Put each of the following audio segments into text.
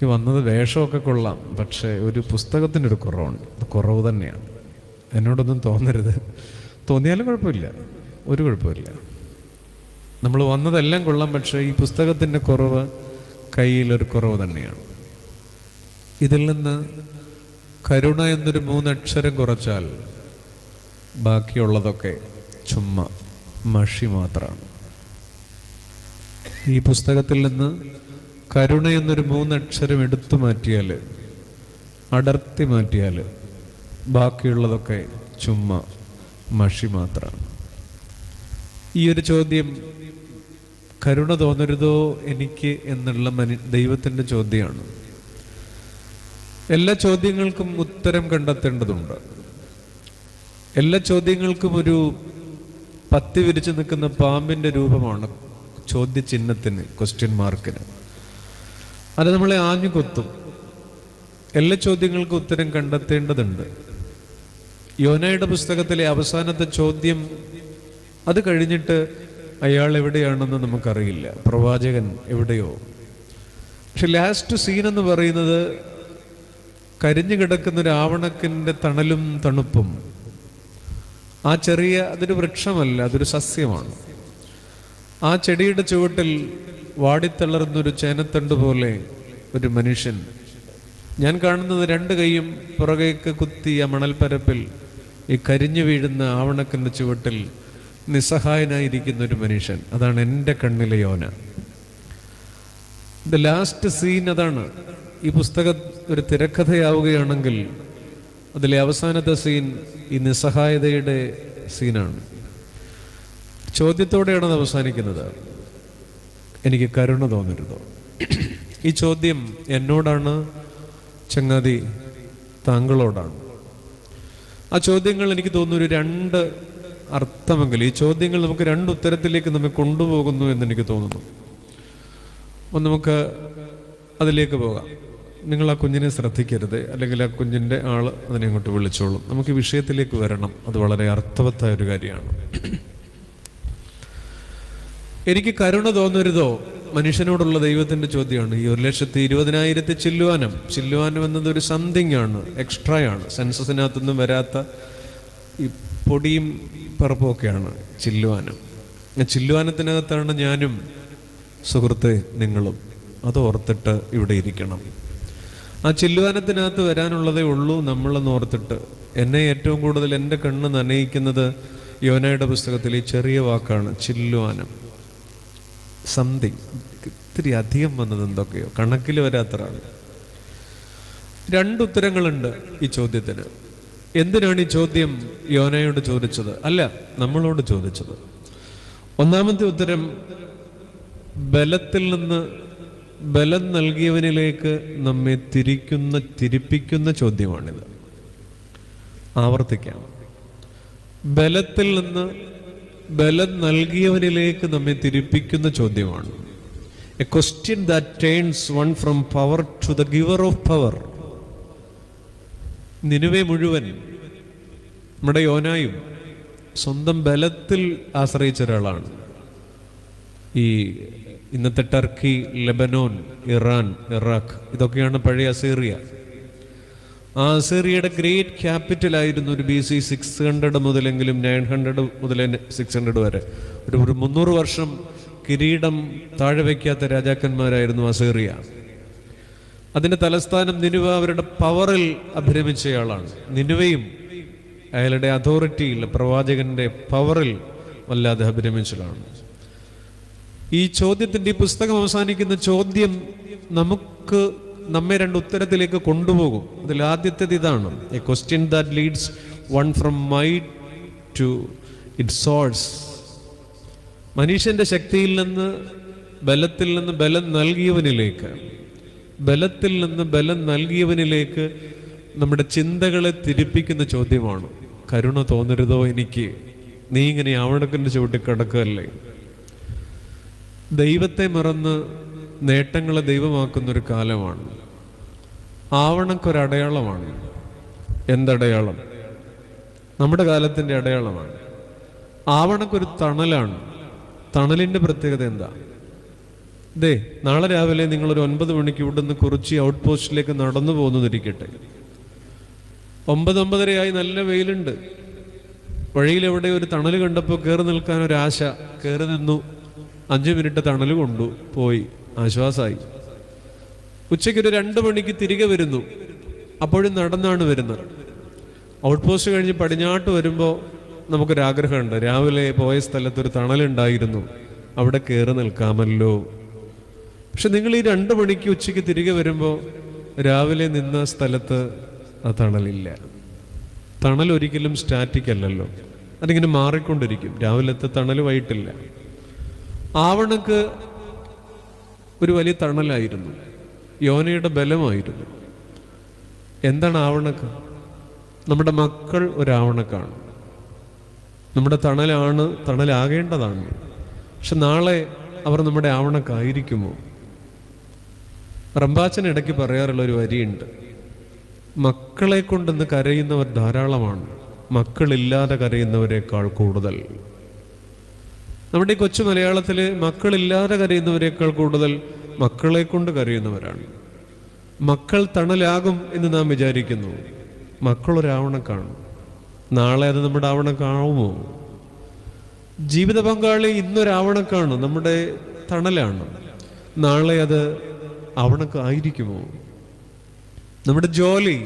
എനിക്ക് വന്നത് വേഷമൊക്കെ കൊള്ളാം പക്ഷേ ഒരു പുസ്തകത്തിന്റെ ഒരു കുറവുണ്ട്. കുറവ് തന്നെയാണ്. എന്നോടൊന്നും തോന്നരുത്. തോന്നിയാലും കുഴപ്പമില്ല. ഒരു കുഴപ്പമില്ല. നമ്മൾ വന്നതെല്ലാം കൊള്ളാം പക്ഷേ ഈ പുസ്തകത്തിന്റെ കുറവ് കയ്യിലൊരു കുറവ് തന്നെയാണ്. ഇതിൽ നിന്ന് കരുണ എന്നൊരു മൂന്നക്ഷരം കുറച്ചാൽ ബാക്കിയുള്ളതൊക്കെ ചുമ്മാ മഷി മാത്രമാണ് ഈ പുസ്തകത്തിൽ നിന്ന് കരുണ എന്നൊരു മൂന്നക്ഷരം എടുത്തു മാറ്റിയാൽ അടർത്തി മാറ്റിയാൽ ബാക്കിയുള്ളതൊക്കെ ചുമ്മാ മഷി മാത്രമാണ് ഈ ഒരു ചോദ്യം കരുണ തോന്നരുതോ എനിക്ക് എന്നുള്ള മനു ദൈവത്തിന്റെ ചോദ്യമാണ് എല്ലാ ചോദ്യങ്ങൾക്കും ഉത്തരം കണ്ടെത്തേണ്ടതുണ്ട്. എല്ലാ ചോദ്യങ്ങൾക്കും ഒരു പത്തി വിരിച്ചു നിൽക്കുന്ന പാമ്പിന്റെ രൂപമാണ് ചോദ്യചിഹ്നത്തിന് ക്വസ്റ്റ്യൻ മാർക്കിന് അത് നമ്മളെ ആഞ്ഞു കൊത്തും. എല്ലാ ചോദ്യങ്ങൾക്കും ഉത്തരം കണ്ടെത്തേണ്ടതുണ്ട്. യോനയുടെ പുസ്തകത്തിലെ അവസാനത്തെ ചോദ്യം അത് കഴിഞ്ഞിട്ട് അയാൾ എവിടെയാണെന്ന് നമുക്കറിയില്ല. പ്രവാചകൻ എവിടെയോ. പക്ഷെ ലാസ്റ്റ് സീൻ എന്ന് പറയുന്നത് കരിഞ്ഞു കിടക്കുന്ന ഒരു ആവണക്കിന്റെ തണലും തണുപ്പും. ആ ചെറിയ അതൊരു വൃക്ഷമല്ല അതൊരു സസ്യമാണ്. ആ ചെടിയുടെ ചുവട്ടിൽ വാടിത്തളർന്നൊരു ചേനത്തണ്ട് പോലെ ഒരു മനുഷ്യൻ. ഞാൻ കാണുന്നത് രണ്ട് കൈയും പുറകേക്ക് കുത്തിയ മണൽപ്പരപ്പിൽ ഈ കരിഞ്ഞു വീഴുന്ന ആവണക്കിന്റെ ചുവട്ടിൽ നിസ്സഹായനായിരിക്കുന്ന ഒരു മനുഷ്യൻ. അതാണ് എന്റെ കണ്ണിലെ യോന. ദ ലാസ്റ്റ് സീൻ അതാണ്. ഈ പുസ്തകം ഒരു തിരക്കഥയാവുകയാണെങ്കിൽ അതിലെ അവസാനത്തെ സീൻ ഈ നിസ്സഹായതയുടെ സീനാണ് ചോദ്യത്തോടെയാണ് അത് അവസാനിക്കുന്നത്. എനിക്ക് കരുണ തോന്നരുതോ ഈ ചോദ്യം എന്നോടാണ് ചങ്ങാതി താങ്കളോടാണ്. ആ ചോദ്യങ്ങൾ എനിക്ക് തോന്നുന്നു ഒരു രണ്ട് അർത്ഥമെങ്കിൽ ഈ ചോദ്യങ്ങൾ നമുക്ക് രണ്ട് ഉത്തരത്തിലേക്ക് നമ്മെ കൊണ്ടുപോകുന്നു എന്ന് എനിക്ക് തോന്നുന്നു. അപ്പം നമുക്ക് അതിലേക്ക് പോകാം. നിങ്ങൾ ആ കുഞ്ഞിനെ ശ്രദ്ധിക്കരുത് അല്ലെങ്കിൽ ആ കുഞ്ഞിന്റെ ആൾ അതിനെ അങ്ങോട്ട് വിളിച്ചോളും. നമുക്ക് വിഷയത്തിലേക്ക് വരണം. അത് വളരെ അർത്ഥവത്തായ ഒരു കാര്യമാണ്. എനിക്ക് കരുണ തോന്നരുതോ? മനുഷ്യനോടുള്ള ദൈവത്തിന്റെ ചോദ്യമാണ്. ഈ ഒരു ലക്ഷത്തി ഇരുപതിനായിരത്തി ചില്ലുവാനം. ചില്ലുവാനം എന്നത് ഒരു സംതിങ് ആണ്. എക്സ്ട്രാ ആണ്. സെൻസസിനകത്തൊന്നും വരാത്ത ഈ പൊടിയും പറപ്പുമൊക്കെയാണ് ചില്ലുവാനം. ചില്ലുവാനത്തിനകത്താണ് ഞാനും സുഹൃത്തെ നിങ്ങളും. അത് ഓർത്തിട്ട് ഇവിടെ ഇരിക്കണം. ആ ചില്ലുവാനത്തിനകത്ത് വരാനുള്ളതേ ഉള്ളൂ നമ്മളെന്ന് ഓർത്തിട്ട്. എന്നെ ഏറ്റവും കൂടുതൽ എന്റെ കണ്ണ് നനയിക്കുന്നത് യോനയുടെ പുസ്തകത്തിൽ ഈ ചെറിയ വാക്കാണ് ചില്ലുവാനം. സംതിങ് ഇത്തിരി അധികം വന്നത് എന്തൊക്കെയോ. കണക്കിൽ വരാത്തതാണ്. രണ്ടുത്തരങ്ങളുണ്ട് ഈ ചോദ്യത്തിന്. എന്തിനാണ് ഈ ചോദ്യം യോനയോട് ചോദിച്ചത്? അല്ല നമ്മളോട് ചോദിച്ചത്. ഒന്നാമത്തെ ഉത്തരം ബലത്തിൽ നിന്ന് ബലം നൽകിയവനിലേക്ക് നമ്മെ തിരിക്കുന്ന തിരിപ്പിക്കുന്ന ചോദ്യമാണിത്. ആവർത്തിക്കാം. ബലത്തിൽ നിന്ന് ബലം നൽകിയവനിലേക്ക് നമ്മെ തിരിപ്പിക്കുന്ന ചോദ്യമാണ്. A question that turns one from power to the giver of power Nineveh മുഴുവൻ നമ്മുടെ യോനായും സ്വന്തം ബലത്തിൽ ആശ്രയിച്ച ഒരാളാണ്. ഈ ഇന്നത്തെ ടർക്കി ലെബനോൻ ഇറാൻ ഇറാഖ് ഇതൊക്കെയാണ് പഴയ അസീറിയ. ആ അസീറിയയുടെ ഗ്രേറ്റ് ക്യാപിറ്റൽ ആയിരുന്നു ഒരു ബി സി സിക്സ് ഹൺഡ്രഡ് മുതലെങ്കിലും നയൻ ഹൺഡ്രഡ് മുതൽ സിക്സ് ഹൺഡ്രഡ് വരെ. ഒരു ഒരു മുന്നൂറ് വർഷം കിരീടം താഴെ വയ്ക്കാത്ത രാജാക്കന്മാരായിരുന്നു അസേറിയ അതിന്റെ തലസ്ഥാനം നിനുവ അവരുടെ പവറിൽ അഭിരമിച്ചയാളാണ്. നിനുവയും അയാളുടെ അതോറിറ്റിയിൽ പ്രവാചകന്റെ പവറിൽ വല്ലാതെ അഭിരമിച്ചതാണ് ഈ ചോദ്യത്തിന്റെ ഈ പുസ്തകം അവസാനിക്കുന്ന ചോദ്യം നമുക്ക് നമ്മെ രണ്ട് ഉത്തരത്തിലേക്ക് കൊണ്ടുപോകും. അതിൽ ആദ്യത്തേത് ഇതാണ്. A question that leads one from might to its source മനുഷ്യന്റെ ശക്തിയിൽ നിന്ന് ബലത്തിൽ നിന്ന് ബലം നൽകിയവനിലേക്ക് ബലത്തിൽ നിന്ന് ബലം നൽകിയവനിലേക്ക് നമ്മുടെ ചിന്തകളെ തിരിപ്പിക്കുന്ന ചോദ്യമാണ്. കരുണ തോന്നരുതോ എനിക്ക്? നീ ഇങ്ങനെ ആവണക്കിന്റെ ചുവട്ടിൽ കിടക്കുകയല്ലേ? ദൈവത്തെ മറന്ന് നേട്ടങ്ങളെ ദൈവമാക്കുന്നൊരു കാലമാണ്. ആവണക്കൊരടയാളമാണ്. എന്തടയാളം? നമ്മുടെ കാലത്തിന്റെ അടയാളമാണ്. ആവണക്കൊരു തണലാണ്. തണലിന്റെ പ്രത്യേകത എന്താ? ദേ നാളെ രാവിലെ നിങ്ങളൊരു ഒൻപത് മണിക്ക് ഇവിടുന്ന് കുറിച്ചി ഔട്ട് പോസ്റ്റിലേക്ക് നടന്നു പോകുന്നതിരിക്കട്ടെ. ഒമ്പത് ഒമ്പതരയായി നല്ല വെയിലുണ്ട്. വഴിയിലെവിടെ ഒരു തണൽ കണ്ടപ്പോൾ കയറി നിൽക്കാൻ ഒരു ആശ കയറി നിന്നു. അഞ്ച് മിനിറ്റ് തണൽ കൊണ്ടു. പോയി. ആശ്വാസമായി. ഉച്ചയ്ക്ക് ഒരു രണ്ട് മണിക്ക് തിരികെ വരുന്നു. അപ്പോഴും നടന്നാണ് വരുന്നത്. ഔട്ട് പോസ്റ്റ് കഴിഞ്ഞ് പടിഞ്ഞാട്ട് വരുമ്പോൾ നമുക്കൊരാഗ്രഹമുണ്ട് രാവിലെ പോയ സ്ഥലത്ത് ഒരു തണലുണ്ടായിരുന്നു. അവിടെ കയറി നിൽക്കാമല്ലോ. പക്ഷെ നിങ്ങൾ ഈ രണ്ട് മണിക്ക് ഉച്ചയ്ക്ക് തിരികെ വരുമ്പോൾ രാവിലെ നിന്ന സ്ഥലത്ത് ആ തണലില്ല. തണൽ ഒരിക്കലും സ്റ്റാറ്റിക് അല്ലല്ലോ. അതിങ്ങനെ മാറിക്കൊണ്ടിരിക്കും. രാവിലത്തെ തണൽ വൈകിട്ടില്ല. ആവണക്ക് ഒരു വലിയ തണലായിരുന്നു. യോനയുടെ ബലമായിരുന്നു. എന്താണ് ആവണക്ക്? നമ്മുടെ മക്കൾ ഒരാവണക്കാണ്. നമ്മുടെ തണലാണ് തണലാകേണ്ടതാണ്. പക്ഷെ നാളെ അവർ നമ്മുടെ ആവണക്കായിരിക്കുമോ? റംബാച്ചൻ ഇടയ്ക്ക് പറയാറുള്ള ഒരു വരിയുണ്ട്. മക്കളെ കൊണ്ടെന്ന് കരയുന്നവർ ധാരാളമാണ്. മക്കളില്ലാതെ കരയുന്നവരെക്കാൾ കൂടുതൽ. നമ്മുടെ കൊച്ചു മലയാളത്തിൽ മക്കളില്ലാതെ കരയുന്നവരെക്കാൾ കൂടുതൽ മക്കളെ കൊണ്ട് കരയുന്നവരാണ്. മക്കൾ തണലാകും എന്ന് നാം വിചാരിക്കുന്നു. മക്കളൊരാവണക്കാണ് നാളെ അത് നമ്മുടെ ആവണക്കാവുമോ ജീവിത പങ്കാളി ഇന്നൊരാവണക്കാണ് നമ്മുടെ തണലാണ്. നാളെ അത് ആവണക്കായിരിക്കുമോ നമ്മുടെ ജോലി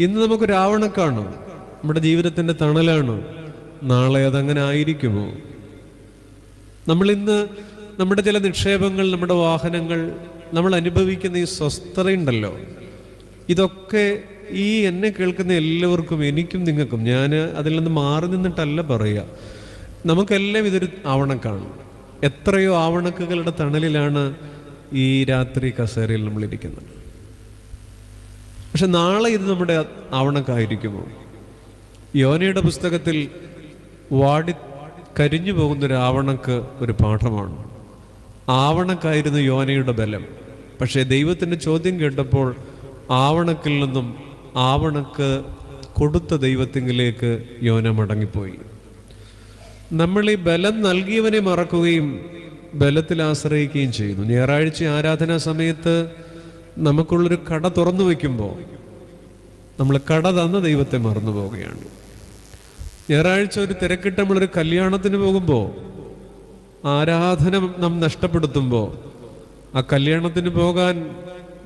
ഇന്ന് നമുക്ക് രാവണക്കാണ് നമ്മുടെ ജീവിതത്തിന്റെ തണലാണ്. നാളെ അതങ്ങനെ ആയിരിക്കുമോ? നമ്മൾ ഇന്ന് നമ്മുടെ ചില നിക്ഷേപങ്ങൾ നമ്മുടെ വാഹനങ്ങൾ നമ്മൾ അനുഭവിക്കുന്ന ഈ സ്വസ്ഥതയുണ്ടല്ലോ. ഇതൊക്കെ ഈ എന്നെ കേൾക്കുന്ന എല്ലാവർക്കും എനിക്കും നിങ്ങൾക്കും ഞാൻ അതിൽ നിന്ന് മാറി നിന്നിട്ടല്ല പറയുക. നമുക്കെല്ലാം ഇതൊരു ആവണക്കാണ്. എത്രയോ ആവണക്കുകളുടെ തണലിലാണ് ഈ രാത്രി കസേരയിൽ നമ്മളിരിക്കുന്നത്. പക്ഷെ നാളെ ഇത് നമ്മുടെ ആവണക്കായിരിക്കുമോ? യോനയുടെ പുസ്തകത്തിൽ വാടി കരിഞ്ഞു പോകുന്ന രാവണക്ക് ഒരു പാഠമാണ്. ആവണക്കായിരുന്നു യോനയുടെ ബലം. പക്ഷേ ദൈവത്തിന്റെ ചോദ്യം കേട്ടപ്പോൾ ആവണക്കിൽ നിന്നും ആവണക്ക് കൊടുത്ത ദൈവത്തിങ്കിലേക്ക് യോന മടങ്ങിപ്പോയി. നമ്മൾ ഈ ബലം നൽകിയവനെ മറക്കുകയും ബലത്തിൽ ആശ്രയിക്കുകയും ചെയ്യുന്നു. ഞായറാഴ്ച ആരാധനാ സമയത്ത് നമുക്കുള്ളൊരു കട തുറന്നു വയ്ക്കുമ്പോൾ നമ്മൾ കട തന്ന ദൈവത്തെ മറന്നു പോവുകയാണ്. ഞായറാഴ്ച ഒരു തിരക്കിട്ട് നമ്മളൊരു കല്യാണത്തിന് പോകുമ്പോൾ ആരാധന നാം നഷ്ടപ്പെടുത്തുമ്പോൾ ആ കല്യാണത്തിന് പോകാൻ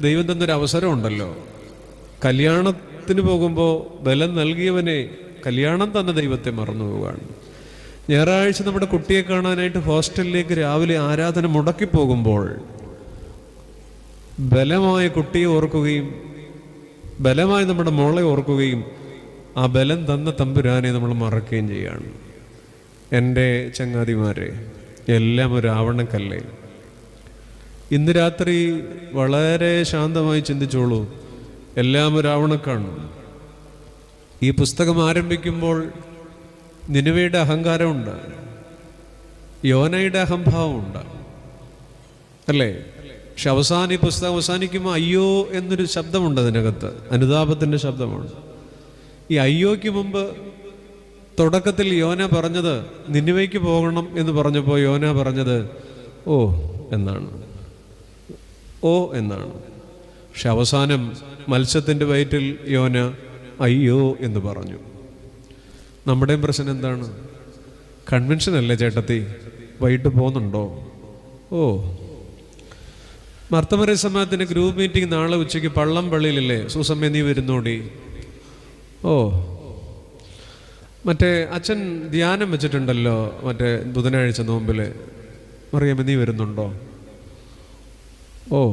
ദൈവം തന്നൊരു അവസരമുണ്ടല്ലോ കല്യാണത്തിന് പോകുമ്പോൾ ബലം നൽകിയവനെ കല്യാണം തന്നെ ദൈവത്തെ മറന്നു പോവുകയാണ്. ഞായറാഴ്ച നമ്മുടെ കുട്ടിയെ കാണാനായിട്ട് ഹോസ്റ്റലിലേക്ക് രാവിലെ ആരാധന മുടക്കി പോകുമ്പോൾ ബലമായ കുട്ടിയെ ഓർക്കുകയും ബലമായി നമ്മുടെ മോളെ ഓർക്കുകയും ആ ബലം തന്ന തമ്പുരാനെ നമ്മൾ മറക്കുകയും ചെയ്യുകയാണ് എന്റെ ചങ്ങാതിമാരെ എല്ലാം ഒരു ആവണക്കല്ലേ? ഇന്ന് രാത്രി വളരെ ശാന്തമായി ചിന്തിച്ചോളൂ. എല്ലാം ഒരു ആവണക്കാണ്. ഈ പുസ്തകം ആരംഭിക്കുമ്പോൾ നിനുവയുടെ അഹങ്കാരമുണ്ട്. യോനയുടെ അഹംഭാവമുണ്ട്. അല്ലേ? പക്ഷെ അവസാന ഈ പുസ്തകം അവസാനിക്കുമ്പോൾ അയ്യോ എന്നൊരു ശബ്ദമുണ്ട് അതിനകത്ത്. അനുതാപത്തിന്റെ ശബ്ദമാണ്. ഈ അയ്യോയ്ക്ക് മുമ്പ് തുടക്കത്തിൽ യോന പറഞ്ഞത് നിന്നുവയ്ക്ക് പോകണം എന്ന് പറഞ്ഞപ്പോൾ യോന പറഞ്ഞത് ഓ എന്നാണ്. ഓ എന്നാണ്. പക്ഷെ അവസാനം മത്സ്യത്തിന്റെ വയറ്റിൽ യോന അയ്യോ എന്ന് പറഞ്ഞു. നമ്മുടെയും പ്രശ്നം എന്താണ്? കൺവെൻഷൻ അല്ലേ ചേട്ടത്തി? വൈകിട്ട് പോകുന്നുണ്ടോ? ഓ. മർത്തമറിയ സമാജത്തിന്റെ ഗ്രൂപ്പ് മീറ്റിംഗ് നാളെ ഉച്ചയ്ക്ക് പള്ളം പള്ളിയിലല്ലേ സുസമ്മ നീ വരുന്നോടി? ഓ. മറ്റേ അച്ഛൻ ധ്യാനം വെച്ചിട്ടുണ്ടല്ലോ മറ്റേ ബുധനാഴ്ച നോമ്പിൽ. മറിയാമ്മ നീ വരുന്നുണ്ടോ? ഓ.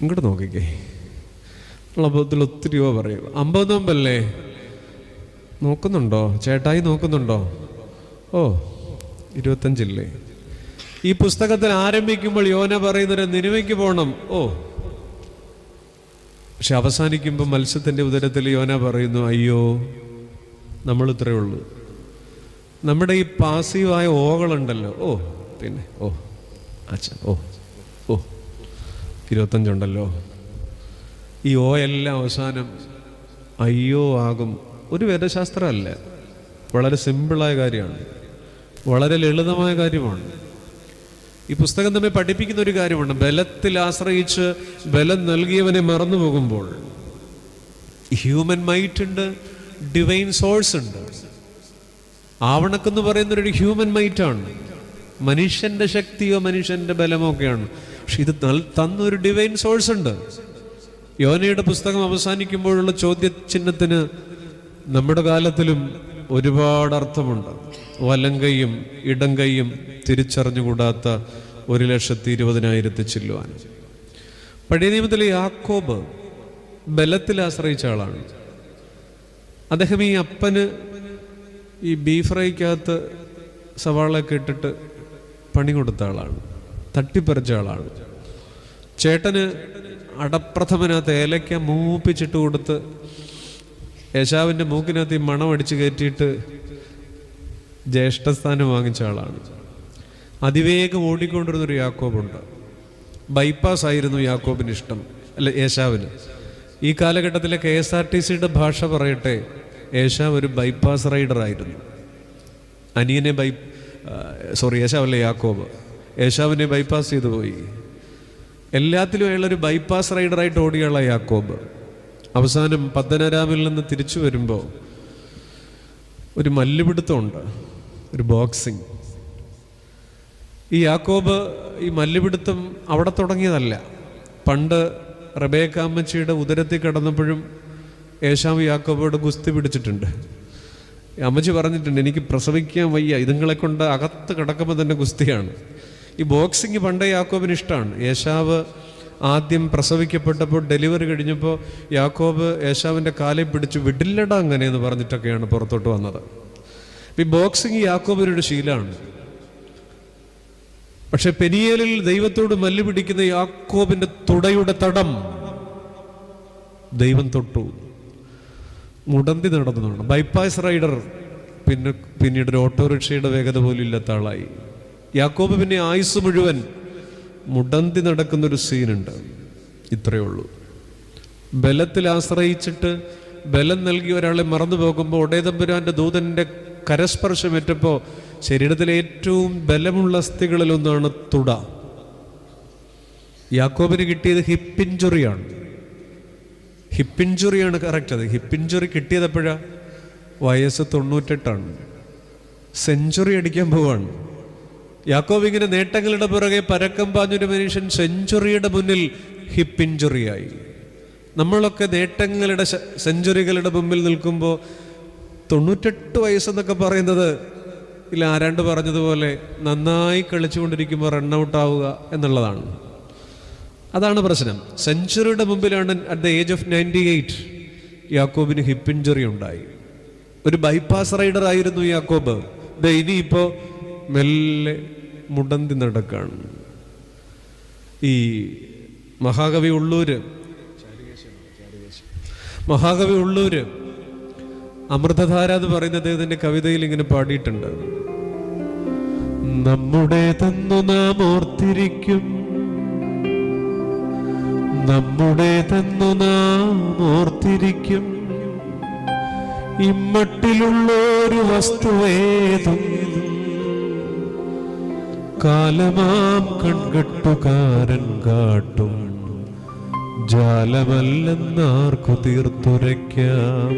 ഇങ്ങോട്ട് നോക്കിക്കേ. അബദ്ധത്തിൽ ഒത്തിരി രൂപ പറയും. അമ്പത് നോമ്പല്ലേ? നോക്കുന്നുണ്ടോ? ചേട്ടായി നോക്കുന്നുണ്ടോ? ഓ ഇരുപത്തഞ്ചില്ലേ? ഈ പുസ്തകത്തിൽ ആരംഭിക്കുമ്പോൾ യോന പറയുന്നൊരു നിരുവയ്ക്ക് പോകണം ഓ. പക്ഷെ അവസാനിക്കുമ്പോൾ മത്സ്യത്തിന്റെ ഉദരത്തിൽ യോന പറയുന്നു അയ്യോ നമ്മൾ ഇത്രയേ ഉള്ളൂ. നമ്മുടെ ഈ പാസീവായ ഓകളുണ്ടല്ലോ. ഓ പിന്നെ ഓ അച്ഛൻ ഓ ഓ ഇരുപത്തഞ്ചുണ്ടല്ലോ. ഈ ഓ എല്ലാം അവസാനം അയ്യോ ആകും. ഒരു വേദശാസ്ത്രമല്ല. വളരെ സിമ്പിളായ കാര്യമാണ്. വളരെ ലളിതമായ കാര്യമാണ്. ഈ പുസ്തകം നമ്മെ പഠിപ്പിക്കുന്ന ഒരു കാര്യമുണ്ട്. ബലത്തിൽ ആശ്രയിച്ച് ബലം നൽകിയവനെ മറന്നു പോകുമ്പോൾ ഹ്യൂമൻ മൈറ്റ് ഉണ്ട് ഡിവൈൻ സോഴ്സ് ഉണ്ട്. ആവണക്കെന്ന് പറയുന്ന ഒരു ഹ്യൂമൻ മൈറ്റാണ് മനുഷ്യന്റെ ശക്തിയോ മനുഷ്യന്റെ ബലമോ ഒക്കെയാണ്. പക്ഷെ ഇത് തന്നൊരു ഡിവൈൻ സോഴ്സ് ഉണ്ട്. യോനയുടെ പുസ്തകം അവസാനിക്കുമ്പോഴുള്ള ചോദ്യചിഹ്നത്തിന് നമ്മുടെ കാലത്തിലും ഒരുപാട് അർത്ഥമുണ്ട്. വലങ്കയും ഇടങ്കയും ഇടം കൈയും തിരിച്ചറിഞ്ഞുകൂടാത്ത ഒരു ലക്ഷത്തി ഇരുപതിനായിരത്തി ചില്ലുവാൻ. പഴയ നിയമത്തിലെ യാക്കോബ് ബലത്തിൽ ആശ്രയിച്ച ആളാണ്. അദ്ദേഹം ഈ അപ്പന് ഈ ബീഫ് ഫ്രൈക്കകത്ത് സവാളൊക്കെ ഇട്ടിട്ട് പണി കൊടുത്ത ആളാണ്. തട്ടിപ്പറിച്ച ആളാണ്. ചേട്ടന് അടപ്രഥമനകത്ത് ഏലയ്ക്ക മൂപ്പിച്ചിട്ട് കൊടുത്ത് യേശാവിന്റെ മൂക്കിനകത്ത് ഈ മണം അടിച്ചു കയറ്റിയിട്ട് ജ്യേഷ്ഠസ്ഥാനം വാങ്ങിച്ച ആളാണ്. അതിവേഗം ഓടിക്കൊണ്ടിരുന്നൊരു യാക്കോബുണ്ട്. ബൈപ്പാസ് ആയിരുന്നു യാക്കോബിന് ഇഷ്ടം അല്ല യേശാവിന് ഈ കാലഘട്ടത്തിലെ കെ എസ് ആർ ടി സിയുടെ ഭാഷ പറയട്ടെ യേശാവ് ഒരു ബൈപ്പാസ് റൈഡർ ആയിരുന്നു. അനിയനെ ബൈ സോറി യേശാവല്ല യാക്കോബ്. യേശാവിനെ ബൈപ്പാസ് ചെയ്തു പോയി. എല്ലാത്തിലും അയാളൊരു ബൈപ്പാസ് റൈഡറായിട്ട് ഓടിയുള്ള യാക്കോബ്. അവസാനം പത്തനരാമിൽ നിന്ന് തിരിച്ചു വരുമ്പോൾ ഒരു മല്ലുപിടുത്തമുണ്ട് ഒരു ബോക്സിങ് ഈ യാക്കോബ് ഈ മല്ലുപിടുത്തം അവിടെ തുടങ്ങിയതല്ല. പണ്ട് റബേക്ക അമ്മച്ചിയുടെ ഉദരത്തിൽ കിടന്നപ്പോഴും യേശാവ് യാക്കോബോട് ഗുസ്തി പിടിച്ചിട്ടുണ്ട്. അമ്മച്ചി പറഞ്ഞിട്ടുണ്ട് എനിക്ക് പ്രസവിക്കാൻ വയ്യ ഇതുങ്ങളെ കൊണ്ട് അകത്ത് കിടക്കുമ്പോൾ തന്നെ ഗുസ്തിയാണ്. ഈ ബോക്സിങ് പണ്ടേ യാക്കോബിന് ഇഷ്ടമാണ് യേശാവ് ആദ്യം പ്രസവിക്കപ്പെട്ടപ്പോൾ ഡെലിവറി കഴിഞ്ഞപ്പോൾ യാക്കോബ് യേശാവിന്റെ കാലിൽ പിടിച്ച് വിടില്ലട അങ്ങനെ എന്ന് പറഞ്ഞിട്ടൊക്കെയാണ് പുറത്തോട്ട് വന്നത്. ഈ ബോക്സിങ് യാക്കോബിനൊരു ശീലമാണ്. പക്ഷെ പെനിയേലിൽ ദൈവത്തോട് മല്ല് പിടിക്കുന്ന യാക്കോബിന്റെ തുടയുടെ തടം ദൈവം തൊട്ടു. മുടന്തി നടന്നതാണ്. ബൈപ്പാസ് റൈഡർ പിന്നെ പിന്നീട് ഒരു ഓട്ടോറിക്ഷയുടെ വേഗത പോലും ഇല്ലാത്ത ആളായി. യാക്കോബ് പിന്നെ ആയുസ് മുഴുവൻ മുടന്തി നടക്കുന്നൊരു സീനുണ്ട്. ഇത്രയേ ഉള്ളൂ. ബലത്തിൽ ആശ്രയിച്ചിട്ട് ബലം നൽകി ഒരാളെ മറന്നു പോകുമ്പോൾ ഒടേതമ്പുരാന്റെ ദൂതന്റെ കരസ്പർശമേറ്റപ്പോൾ ശരീരത്തിലെ ഏറ്റവും ബലമുള്ള അസ്ഥികളിലൊന്നാണ് തുട. യാക്കോബിന് കിട്ടിയത് ഹിപ്പിഞ്ചുറിയാണ് ഹിപ്പിഞ്ചുറിയാണ് കറക്റ്റ് അത്. ഹിപ്പിഞ്ചുറി കിട്ടിയത് എപ്പോഴാണ് വയസ്സ് തൊണ്ണൂറ്റെട്ടാണ്. സെഞ്ചുറി അടിക്കാൻ പോവാണ്. യാക്കോബ് ഇങ്ങനെ നേട്ടങ്ങളുടെ പുറകെ പരക്കം പാഞ്ഞൊരു മനുഷ്യൻ സെഞ്ചുറിയുടെ മുന്നിൽ ഹിപ്പ് ഇഞ്ചുറിയായി. നമ്മളൊക്കെ നേട്ടങ്ങളുടെ സെഞ്ചുറികളുടെ മുമ്പിൽ നിൽക്കുമ്പോൾ തൊണ്ണൂറ്റെട്ട് വയസ്സെന്നൊക്കെ പറയുന്നത് ഇല്ല ആരാണ്ട് പറഞ്ഞതുപോലെ നന്നായി കളിച്ചുകൊണ്ടിരിക്കുമ്പോൾ റണ്ണൗട്ട് ആവുക എന്നുള്ളതാണ്. അതാണ് പ്രശ്നം. സെഞ്ചുറിയുടെ മുമ്പിലാണ് at the age of ninety eight യാക്കോബിന് ഹിപ്പ് ഇഞ്ചുറി ഉണ്ടായി. ഒരു ബൈപ്പാസ് റൈഡർ ആയിരുന്നു യാക്കോബ്. ദേ ഇനിയിപ്പോ മെല്ലെ മുടന്തി നടക്കാണ്. ഈ മഹാകവി ഉള്ളൂര് മഹാകവി ഉള്ളൂര് അമൃതധാര എന്ന് പറയുന്ന അദ്ദേഹത്തിന്റെ കവിതയിൽ ഇങ്ങനെ പാടിയിട്ടുണ്ട്. നമ്മുടെ തന്നു നാം ഓർത്തിരിക്കും നമ്മുടെ തന്നു നാം ഓർത്തിരിക്കും ഇമ്മട്ടിലുള്ള ഒരു വസ്തുവേതും കാലമാം കൺകെട്ടുകാരൻ കാട്ടും. ജാലമല്ലെന്നാർക്കു തീർത്തുരയ്ക്കാം.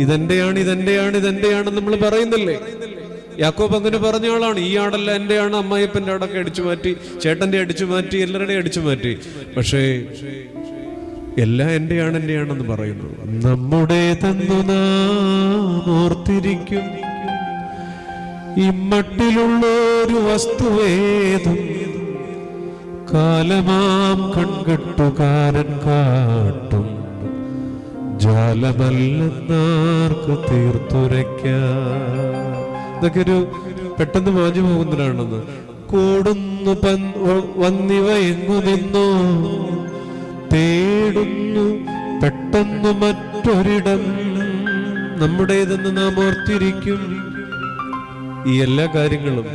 ഇതെന്റെയാണ് ഇതെന്റെയാണ് ഇതെന്റെയാണ് നമ്മൾ പറയുന്നില്ലേ? യാക്കോബ് അങ്ങനെ പറഞ്ഞ ആളാണ്. ഈ ആടല്ല എന്റെയാണ് അമ്മായിപ്പന്റെ ആടൊക്കെ അടിച്ചു മാറ്റി ചേട്ടന്റെ അടിച്ചു മാറ്റി എല്ലാവരുടെയും അടിച്ചു മാറ്റി. പക്ഷേ എല്ലാം എന്റെയാണ് എന്റെയാണെന്ന് പറയുന്നു. നമ്മുടെ തന്നു നാം ഓർത്തിരിക്കും. ഇമ്മട്ടിലുള്ളൊരു വസ്തുവേതും കാലമാം കൺകെട്ടുകാരൻ കാട്ടും. ജാലമല്ലെന്നാർക്ക് തീർത്തുരയ്ക്ക. ഇതൊക്കെ ഒരു പെട്ടെന്ന് മാഞ്ഞു പോകുന്നതാണെന്ന് കൂടുന്നു വന്നിവ എങ്ങു നിന്നു തേടുന്നു പെട്ടെന്ന് മറ്റൊരിടം. നമ്മുടേതെന്ന് നാം ഓർത്തിരിക്കും. ഈ എല്ലാ കാര്യങ്ങളും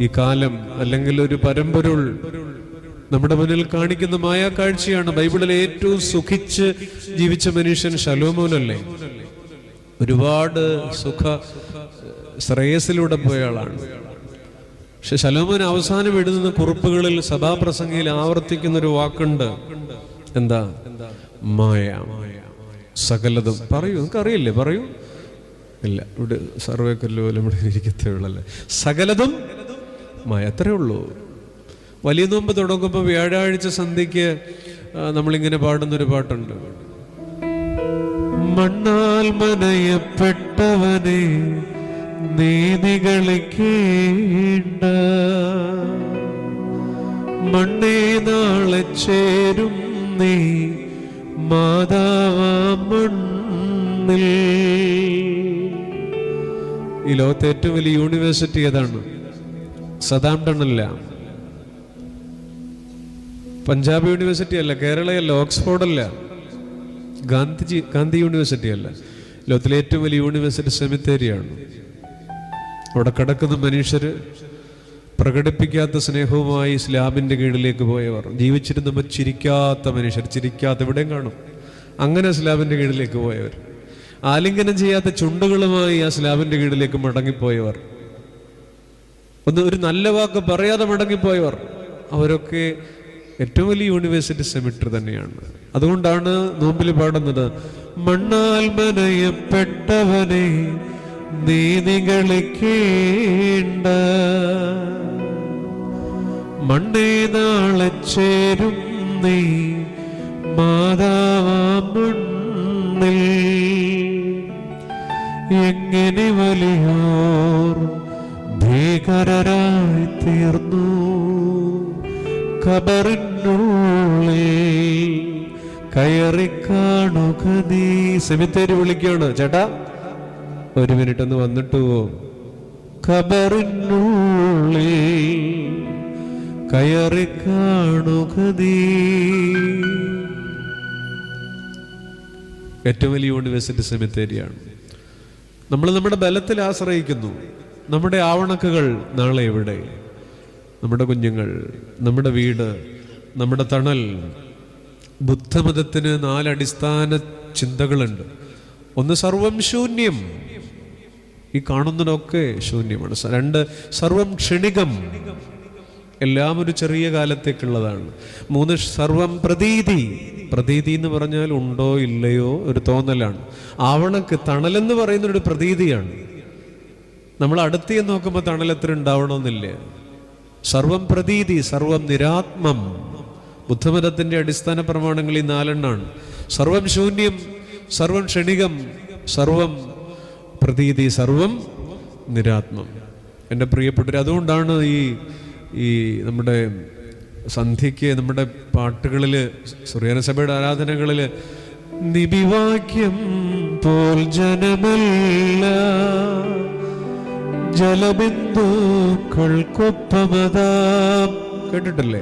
ഈ കാലം അല്ലെങ്കിൽ ഒരു പരമ്പൊരുൾ നമ്മുടെ മുന്നിൽ കാണിക്കുന്ന മായാ കാഴ്ചയാണ് ബൈബിളിലെ ഏറ്റവും സുഖിച്ച് ജീവിച്ച മനുഷ്യൻ ശലോമോനല്ലേ? ഒരുപാട് സുഖ ശ്രേയസിലൂടെ പോയ ആളാണ്. പക്ഷെ ശലോമോൻ അവസാനം എഴുതുന്ന കുറിപ്പുകളിൽ സഭാപ്രസംഗയിൽ ആവർത്തിക്കുന്ന ഒരു വാക്കുണ്ട്. എന്താ? മായ. സകലതും. പറയൂ നിങ്ങൾക്ക് അറിയില്ലേ പറയൂ. ഇല്ല ഇവിടെ സർവേ കല്ല് പോലും ഇവിടെ ഇരിക്കത്തേ ഉള്ളല്ലേ? സകലതും മായ അത്രേ ഉള്ളൂ. വലിയ നോമ്പ് തുടങ്ങുമ്പോൾ വ്യാഴാഴ്ച സന്ധ്യയ്ക്ക് നമ്മളിങ്ങനെ പാടുന്നൊരു പാട്ടുണ്ട്. മണ്ണാൽ മനയപ്പെട്ടവനെ നീതികളിക്കേണ്ട മണ്ണേ നാളെ ചേരും നീ മാതാവാ മണ്ണിൽ ഈ ലോകത്തെ ഏറ്റവും വലിയ യൂണിവേഴ്സിറ്റി ഏതാണ്? സതാംപ്ടൺ അല്ല പഞ്ചാബ് യൂണിവേഴ്സിറ്റി അല്ല കേരളയല്ല ഓക്സ്ഫോർഡ് അല്ല ഗാന്ധിജി ഗാന്ധി യൂണിവേഴ്സിറ്റി അല്ല. ലോകത്തിലെ ഏറ്റവും വലിയ യൂണിവേഴ്സിറ്റി സെമിത്തേരിയാണ്. അവിടെ കിടക്കുന്ന മനുഷ്യർ പ്രകടിപ്പിക്കാത്ത സ്നേഹവുമായി സ്ലാബിന്റെ കീഴിലേക്ക് പോയവർ. ജീവിച്ചിരുന്നപ്പോൾ ചിരിക്കാത്ത മനുഷ്യർ ചിരിക്കാത്ത എവിടെയും കാണും. അങ്ങനെ സ്ലാബിന്റെ കീഴിലേക്ക് പോയവർ. ആലിംഗനം ചെയ്യാത്ത ചുണ്ടുകളുമായി ആ സ്ലാബിന്റെ കീഴിലേക്ക് മടങ്ങിപ്പോയവർ. ഒന്ന് ഒരു നല്ല വാക്ക് പറയാതെ മടങ്ങിപ്പോയവർ. അവരൊക്കെ ഏറ്റവും വലിയ യൂണിവേഴ്സിറ്റി സെമിറ്റർ തന്നെയാണ്. അതുകൊണ്ടാണ് നോമ്പിൽ പാടുന്നത് മണ്ണാൽ മനയപ്പെട്ടവനെ നീതികളിക്കേണ്ട മണ്ണേ നാളെ ചേരും നീ മാതാവാ മണ്ണിൽ. എങ്ങനെ വലിയോർ ഭീകരരായി തീർന്നു? കബറിനുള്ളിൽ കയറി കാണുക നീ. സെമിത്തേരി വിളിക്കാണ് ചേട്ടാ ഒരു മിനിറ്റ് ഒന്ന് വന്നിട്ട് പോവും കയറി കാണുക നീ. ഏറ്റവും വലിയ യൂണിവേഴ്സിറ്റി സെമിത്തേരിയാണ്. നമ്മൾ നമ്മുടെ ബലത്തിൽ ആശ്രയിക്കുന്നു. നമ്മുടെ ആവണക്കുകൾ നാളെ എവിടെ? നമ്മുടെ കുഞ്ഞുങ്ങൾ നമ്മുടെ വീട് നമ്മുടെ തണൽ. ബുദ്ധമതത്തിന് നാലടിസ്ഥാന ചിന്തകളുണ്ട്. ഒന്ന് സർവം ശൂന്യം. ഈ കാണുന്നതൊക്കെ ശൂന്യമാണ്. രണ്ട് സർവം ക്ഷണികം. എല്ലാം ഒരു ചെറിയ കാലത്തേക്കുള്ളതാണ്. മൂന്ന് സർവം പ്രതീതി. പ്രതീതി എന്ന് പറഞ്ഞാൽ ഉണ്ടോ ഇല്ലയോ ഒരു തോന്നലാണ്. ആവണക്ക് തണലെന്ന് പറയുന്ന ഒരു പ്രതീതിയാണ്. നമ്മൾ അടുത്ത് നോക്കുമ്പോൾ തണൽ എത്ര ഉണ്ടാവണമെന്നില്ല? സർവം പ്രതീതി സർവം നിരാത്മം. ബുദ്ധമതത്തിന്റെ അടിസ്ഥാന പ്രമാണങ്ങൾ ഈ നാലെണ്ണാണ്. സർവം ശൂന്യം സർവം ക്ഷണികം സർവം പ്രതീതി സർവം നിരാത്മം. എന്റെ പ്രിയപ്പെട്ടവർ അതുകൊണ്ടാണ് ഈ ഈ നമ്മുടെ സന്ധ്യയ്ക്ക് നമ്മുടെ പാട്ടുകളിൽ സുറിയാന സഭയുടെ ആരാധനകളിൽ നിബിവാക്യം പോൽ ജനമല്ല. ജലബിന്ദുക്കൾക്കൊപ്പമതാം കേട്ടിട്ടില്ലേ?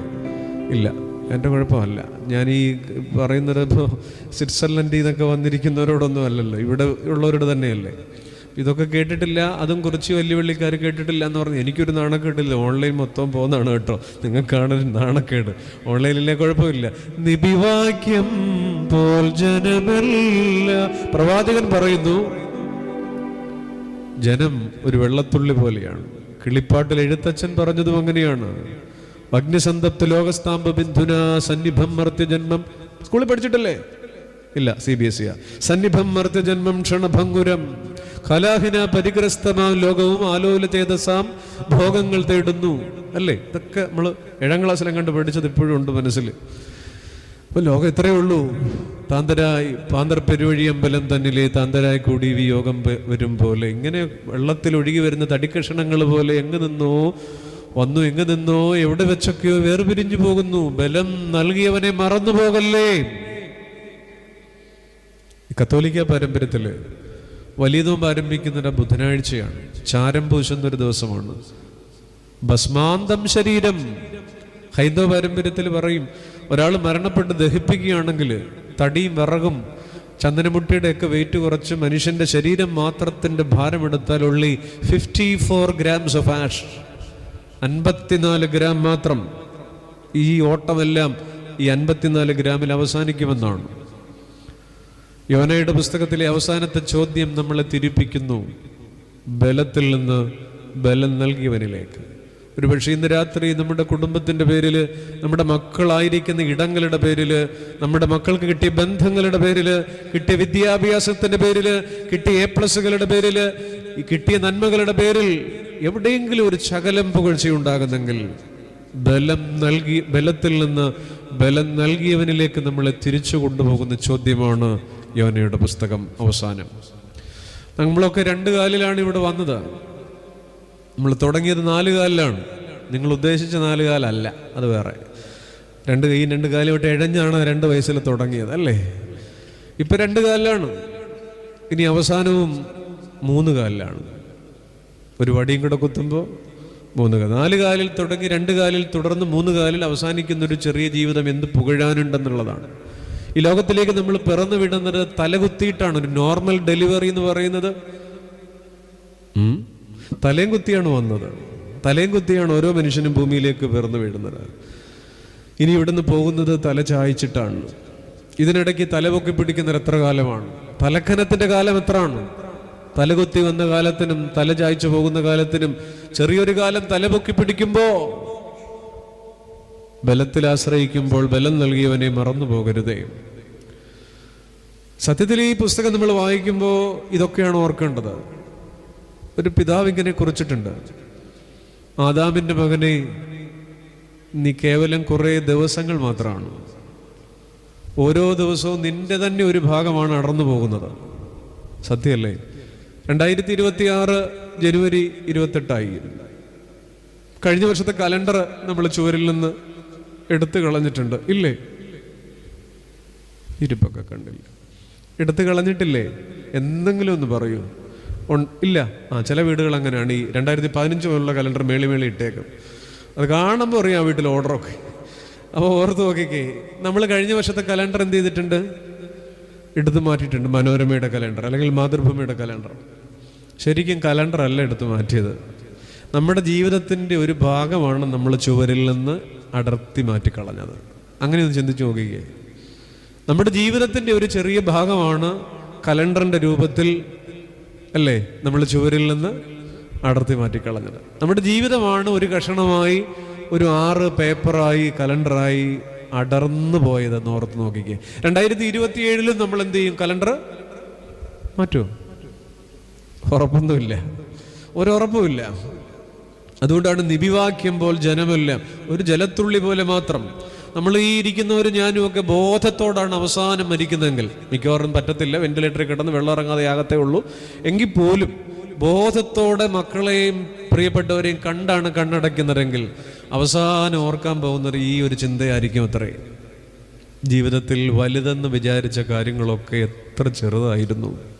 ഇല്ല എന്റെ കുഴപ്പമല്ല. ഞാൻ ഈ പറയുന്നത് ഇപ്പോൾ സ്വിറ്റ്സർലൻഡിൽ നിന്നൊക്കെ വന്നിരിക്കുന്നവരോടൊന്നും അല്ലല്ലോ. ഇവിടെ ഉള്ളവരോട് തന്നെയല്ലേ? ഇതൊക്കെ കേട്ടിട്ടില്ല അതും കുറച്ച് വലിയ വെള്ളിക്കാർ കേട്ടിട്ടില്ല എന്ന് പറഞ്ഞു എനിക്കൊരു നാണക്കേട്ടില്ല ഓൺലൈൻ മൊത്തം പോകുന്നതാണ് കേട്ടോ. നിങ്ങൾക്കാണ് നാണക്കേട്. ഓൺലൈനിലെ കുഴപ്പമില്ല. നിബിവാക്യം പോൽ ജനമല്ല. പ്രവാചകൻ പറയുന്നു ജനം ഒരു വെള്ളത്തുള്ളി പോലെയാണ്. കിളിപ്പാട്ടിൽ എഴുത്തച്ഛൻ പറഞ്ഞതും അങ്ങനെയാണ്. അഗ്നിസന്തപ്ത ലോകസ്താംബ ബിന്ദുന സന്നിഭം മർത്യജന്മം. സ്കൂളിൽ പഠിച്ചിട്ടല്ലേ? ഇല്ല സി ബി എസ് ഇ സന്നിഭം മർദ്ദജന്മം ക്ഷണഭംഗുരം കലാഹിന പരിഗ്രസ്തമാം ലോകവും ആലോല ചേതസാം ഭോഗങ്ങൾ തേടുന്നു. അല്ലേ? ഇതൊക്കെ നമ്മൾ ഏഴാം ക്ലാസ്സിലും കണ്ട് പഠിച്ചത് ഇപ്പോഴും ഉണ്ട് മനസ്സിൽ അപ്പൊ ലോകം ഇത്രയേ ഉള്ളൂ. താന്തരായി പാന്തർ പെരുവഴി അമ്പലം തന്നിലെ താന്തരായി കൂടി വിയോഗം വരും പോലെ. ഇങ്ങനെ വെള്ളത്തിൽ ഒഴുകി വരുന്ന തടിക്കഷണങ്ങൾ പോലെ എങ്ങ് നിന്നോ വന്നു എങ്ങ് നിന്നോ എവിടെ വെച്ചൊക്കെയോ വേർപിരിഞ്ഞു പോകുന്നു. ബലം നൽകിയവനെ മറന്നു പോകല്ലേ കത്തോലിക്ക പാരമ്പര്യത്തിൽ വലിയ നോമ്പ് ആരംഭിക്കുന്നത് ബുധനാഴ്ചയാണ്. ചാരം പൂശുന്ന ഒരു ദിവസമാണ്. ഭസ്മാന്തം ശരീരം. ഹൈന്ദവ പാരമ്പര്യത്തിൽ പറയും ഒരാൾ മരണപ്പെട്ട് ദഹിപ്പിക്കുകയാണെങ്കിൽ തടിയും വിറകും ചന്ദനമുട്ടിയുടെ ഒക്കെ വെയിറ്റ് കുറച്ച് മനുഷ്യന്റെ ശരീരം മാത്രത്തിന്റെ ഭാരമെടുത്താൽ only fifty four grams of ash അൻപത്തിനാല് ഗ്രാം മാത്രം. ഈ ഓട്ടമെല്ലാം ഈ അൻപത്തിനാല് ഗ്രാമിൽ അവസാനിക്കുമെന്നാണ്. യോനയുടെ പുസ്തകത്തിലെ അവസാനത്തെ ചോദ്യം നമ്മളെ തിരിപ്പിക്കുന്നു. ബലത്തിൽ നിന്ന് ബലം നൽകിയവനിലേക്ക്. ഒരു പക്ഷേ ഇന്ന് രാത്രി നമ്മുടെ കുടുംബത്തിന്റെ പേരിൽ നമ്മുടെ മക്കളായിരിക്കുന്ന ഇടങ്ങളുടെ പേരിൽ നമ്മുടെ മക്കൾക്ക് കിട്ടിയ ബന്ധങ്ങളുടെ പേരിൽ കിട്ടിയ വിദ്യാഭ്യാസത്തിന്റെ പേരിൽ കിട്ടിയ എ പ്ലസുകളുടെ പേരിൽ കിട്ടിയ നന്മകളുടെ പേരിൽ എവിടെയെങ്കിലും ഒരു ശകലം പുകഴ്ചയുണ്ടാകുന്നെങ്കിൽ ബലം നൽകി ബലത്തിൽ നിന്ന് ബലം നൽകിയവനിലേക്ക് നമ്മളെ തിരിച്ചു കൊണ്ടുപോകുന്ന ചോദ്യമാണ് യോനയുടെ പുസ്തകം അവസാനം. നമ്മളൊക്കെ രണ്ട് കാലിലാണ് ഇവിടെ വന്നത്. നമ്മൾ തുടങ്ങിയത് നാല് കാലിലാണ്. നിങ്ങൾ ഉദ്ദേശിച്ച നാല് കാലല്ല അത് വേറെ. രണ്ട് കൈയും രണ്ട് കാലും വിട്ട് ഇഴഞ്ഞാണ് രണ്ട് വയസ്സിൽ തുടങ്ങിയത് അല്ലേ? ഇപ്പം രണ്ട് കാലിലാണ്. ഇനി അവസാനവും മൂന്ന് കാലിലാണ്. ഒരു വടിയും കൂടെ കുത്തുമ്പോൾ മൂന്ന് കാൽ നാല് കാലിൽ തുടങ്ങി രണ്ട് കാലിൽ തുടർന്ന് മൂന്ന് കാലിൽ അവസാനിക്കുന്ന ഒരു ചെറിയ ജീവിതം എന്ത് പുകഴാനുണ്ടെന്നുള്ളതാണ്. ഈ ലോകത്തിലേക്ക് നമ്മൾ പിറന്നു വിടുന്നത് തലകുത്തിയിട്ടാണ്. ഒരു നോർമൽ ഡെലിവറി എന്ന് പറയുന്നത്. തലയും കുത്തിയാണ് വന്നത്. തലയും കുത്തിയാണ് ഓരോ മനുഷ്യനും ഭൂമിയിലേക്ക് പിറന്നു വീഴുന്നത് ഇനി ഇവിടുന്ന് പോകുന്നത് തല ചായച്ചിട്ടാണ്. ഇതിനിടയ്ക്ക് തലപൊക്കി പിടിക്കുന്നത് എത്ര കാലമാണ്? തലക്കനത്തിന്റെ കാലം എത്രയാണ്? തലകുത്തി വന്ന കാലത്തിനും തല ചായച്ചു പോകുന്ന കാലത്തിനും ചെറിയൊരു കാലം തലപൊക്കി പിടിക്കുമ്പോ ബലത്തിൽ ആശ്രയിക്കുമ്പോൾ ബലം നൽകിയവനെ മറന്നു പോകരുതേ. സത്യത്തിൽ ഈ പുസ്തകം നമ്മൾ വായിക്കുമ്പോൾ ഇതൊക്കെയാണ് ഓർക്കേണ്ടത്. ഒരു പിതാവ് ഇങ്ങനെ കുറിച്ചിട്ടുണ്ട്. ആദാമിന്റെ മകനെ നീ കേവലം കുറേ ദിവസങ്ങൾ മാത്രമാണ്. ഓരോ ദിവസവും നിന്റെ തന്നെ ഒരു ഭാഗമാണ് അടർന്നു പോകുന്നത്. സത്യമല്ലേ? രണ്ടായിരത്തി ഇരുപത്തി ആറ് ജനുവരി ഇരുപത്തെട്ടായി. കഴിഞ്ഞ വർഷത്തെ കലണ്ടർ നമ്മൾ ചുവരിൽ നിന്ന് എടുത്തു കളഞ്ഞിട്ടുണ്ട്. ഇല്ലേ? ഇരിപ്പൊക്കെ കണ്ടില്ല. എടുത്തു കളഞ്ഞിട്ടില്ലേ? എന്തെങ്കിലും ഒന്ന് പറയൂ. ഇല്ല. ആ ചില വീടുകൾ അങ്ങനെയാണ്. ഈ രണ്ടായിരത്തി പതിനഞ്ച് മുതലുള്ള കലണ്ടർ മേളി മേളി ഇട്ടേക്കും. അത് കാണുമ്പോൾ അറിയാം ആ വീട്ടിൽ ഓർഡറൊക്കെ. അപ്പോൾ ഓർത്ത് നോക്കിക്കേ. നമ്മൾ കഴിഞ്ഞ വർഷത്തെ കലണ്ടർ എന്ത് ചെയ്തിട്ടുണ്ട്? എടുത്തു മാറ്റിയിട്ടുണ്ട്. മനോരമയുടെ കലണ്ടർ അല്ലെങ്കിൽ മാതൃഭൂമിയുടെ കലണ്ടർ. ശരിക്കും കലണ്ടർ അല്ല എടുത്തു മാറ്റിയത്. നമ്മുടെ ജീവിതത്തിന്റെ ഒരു ഭാഗമാണ് നമ്മൾ ചുവരിൽ നിന്ന് അടർത്തി മാറ്റിക്കളഞ്ഞത്. അങ്ങനെ ഒന്ന് ചിന്തിച്ചു നോക്കിക്കേ. നമ്മുടെ ജീവിതത്തിന്റെ ഒരു ചെറിയ ഭാഗമാണ് കലണ്ടറിന്റെ രൂപത്തിൽ അല്ലേ നമ്മൾ ചുവരിൽ നിന്ന് അടർത്തി മാറ്റിക്കളഞ്ഞത്. നമ്മുടെ ജീവിതമാണ് ഒരു കഷണമായി ഒരു ആറ് പേപ്പറായി കലണ്ടറായി അടർന്നു പോയതെന്ന് ഓർത്ത് നോക്കിക്കേ. രണ്ടായിരത്തി ഇരുപത്തി ഏഴിലും നമ്മൾ എന്ത് ചെയ്യും? കലണ്ടർ മാറ്റുമോ ഉറപ്പൊന്നുമില്ല. ഒരുറപ്പുമില്ല അതുകൊണ്ടാണ് നിബിവാക്യം പോൽ ജനമെല്ലാം ഒരു ജലത്തുള്ളി പോലെ മാത്രം. നമ്മൾ ഈ ഇരിക്കുന്നവരും ഞാനും ഒക്കെ ബോധത്തോടാണ് അവസാനം മരിക്കുന്നതെങ്കിൽ. മിക്കവാറും പറ്റത്തില്ല. വെന്റിലേറ്ററിൽ കിടന്ന് വെള്ളം ഇറങ്ങാതെ ആകത്തേ ഉള്ളൂ. എങ്കിൽ പോലും ബോധത്തോടെ മക്കളെയും പ്രിയപ്പെട്ടവരെയും കണ്ടാണ് കണ്ണടയ്ക്കുന്നതെങ്കിൽ അവസാനം ഓർക്കാൻ പോകുന്ന ഈ ഒരു ചിന്തയായിരിക്കും അത്രേ. ജീവിതത്തിൽ വലുതെന്ന് വിചാരിച്ച കാര്യങ്ങളൊക്കെ എത്ര ചെറുതായിരുന്നു.